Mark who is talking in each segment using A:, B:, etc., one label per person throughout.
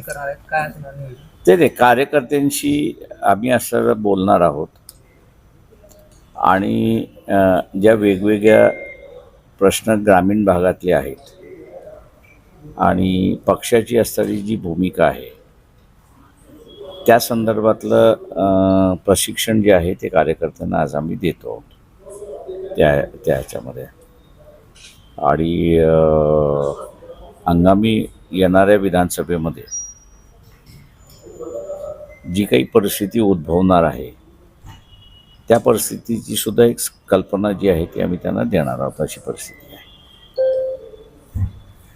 A: होणार आहेत? काय असणार नियोजन
B: ते नाही कार्यकर्त्यांशी आम्ही असं बोलणार आहोत. आणि अ, ज्या वेगवेगळ्या प्रश्न ग्रामीण भागातले आहेत आणि पक्षाची असणारी जी भूमिका आहे त्या संदर्भातलं अ, प्रशिक्षण जे आहे ते कार्यकर्त्यांना आज आम्ही देतो. आहोत त्या त्या ह्याच्यामध्ये. आणि अ, हंगामी येणाऱ्या विधानसभेमध्ये जी काही परिस्थिती उद्भवणार आहे त्या परिस्थितीची सुद्धा एक कल्पना जी आहे ती आम्ही त्यांना देणार आहोत अशी परिस्थिती आहे.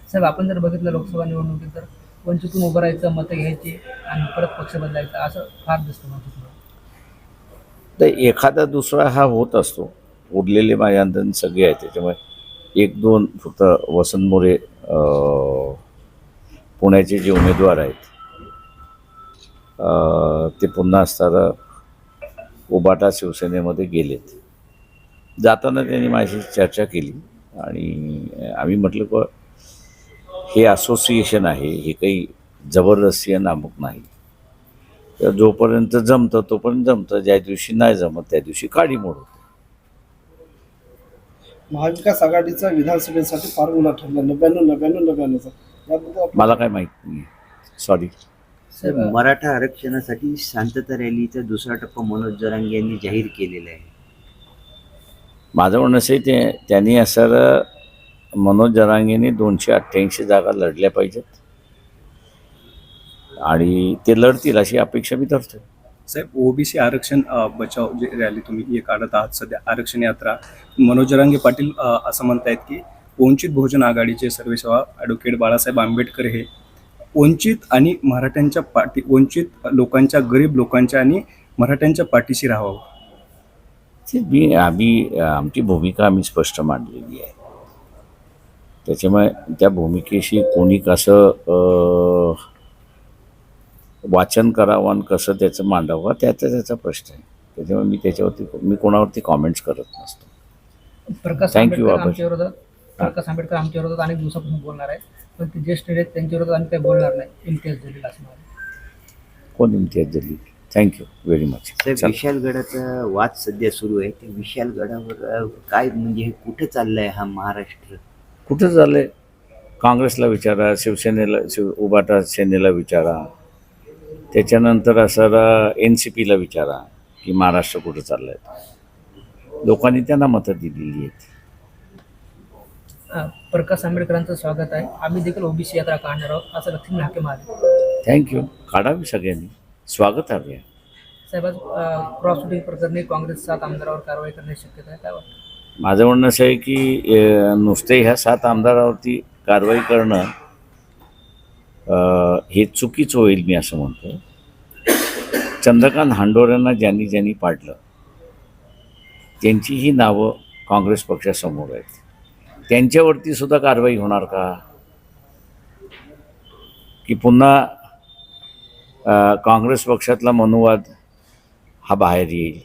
A: साहेब आपण जर बघितलं लोकसभा निवडणुकीत तर वंचितून उभं राहायचं मतं घ्यायची आणि परत पक्ष बदलायचं असं फार दिसतं
B: तर एखादा दुसरा हा होत असतो. उरलेले मायाधन सगळे आहेत त्याच्यामुळे एक दोन फक्त वसंत मोरे पुण्याचे जे उमेदवार आहेत ते पुन्हा असताना उबाटा शिवसेनेमध्ये गेलेत. जाताना त्यांनी माझी चर्चा केली आणि आम्ही म्हटलं की हे असोसिएशन आहे हे काही जबरदस्ती नामक नाही. तर जोपर्यंत जमतं तोपर्यंत जमतं. ज्या दिवशी नाही जमत त्या दिवशी काडी मोड होते
C: महाविकास आघाडीचा विधानसभेसाठी फॉर्म्युला ठरला नव्याण्णव नव्याण्णव नव्याण्णवचा याबद्दल
B: मला काय माहीत नाही सॉरी
D: तर मराठा आरक्षणासाठी शांतता रॅलीचा दुसरा टप्पा मनोज जरांगे यांनी जाहीर केलेला आहे.
B: माझं म्हणणं असं आहे ते त्यांनी असं मनोज जरांगेने दोनशे अठ्ठ्याऐंशी जागा लढल्या पाहिजेत. आणि ते लढतील अशी अपेक्षा मी धरतो
E: साहेब ओबीसी आरक्षण बचाव जे रॅली तुम्ही हे काढत आहात सध्या आरक्षण यात्रा मनोज जरांगे पाटील असं म्हणतायत की वंचित बहुजन आघाडीचे सर्वेसेवा ॲडव्होकेट बाळासाहेब आंबेडकर हे वंचित आणि मराठ्यांच्या पाठी वंचित लोकांच्या गरीब लोकांच्या आणि मराठ्यांच्या पाठीशी राहावं.
B: ते मी आम्ही आमची भूमिका आम्ही स्पष्ट मांडलेली आहे. त्याच्यामुळे त्या भूमिकेशी कोणी कसं वाचन करावं आणि कसं त्याचं मांडावं त्याचा त्याचा प्रश्न आहे. त्याच्यामुळे मी त्याच्यावरती मी कोणावरती कॉमेंट्स करत नसतो.
A: प्रकाश प्रकाश आंबेडकर आमच्या विरोधात अनेक दिवसापासून बोलणार आहेत. पण ते ज्येष्ठ आहेत त्यांच्या विरोधात आम्ही काही बोलणार नाही. इम्तियाज जलील असणार आहे.
B: कोण इम्तियाज दिली थँक्यू व्हेरी मच
D: साहेब विशालगडाचा वाद सध्या सुरू आहे. ते विशालगडावर अ, काय म्हणजे हे कुठे चाललंय हा महाराष्ट्र?
B: कुठं झालंय काँग्रेसला विचारा शिवसेनेला शिव उबाटा सेनेला विचारा. त्याच्यानंतर असं एन सी पीला विचारा की महाराष्ट्र कुठं चाललं आहे लोकांनी त्यांना मतं दिलेली आहेत.
A: प्रकाश आंबेडकरांचं स्वागत आहे. आम्ही देखील ओबीसी यात्रा काढणार आहोत. असं लक्ष्मी हाके मारले
B: थँक्यू काढावी सगळ्यांनी. स्वागत आहे
A: साहेब आज क्रॉस शूटिंग प्रकरणी काँग्रेस सात आमदारावर कारवाई करण्याची शक्यता आहे. काय वाटतं?
B: माझं म्हणणं असं आहे की नुसते ह्या सात आमदारावरती कारवाई करणं हे चुकीचं होईल मी असं म्हणतो. चंद्रकांत हांडोऱ्यांना ज्यांनी ज्यांनी पाडलं त्यांचीही नावं काँग्रेस पक्षासमोर आहेत. त्यांच्यावरती सुद्धा कारवाई होणार का? की पुन्हा काँग्रेस पक्षातला मनुवाद हा बाहेर येईल?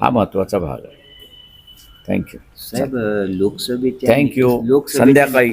B: हा महत्त्वाचा भाग आहे. थँक्यू
D: साहेब लोकसभेच्या
B: थँक्यू संध्याकाळी.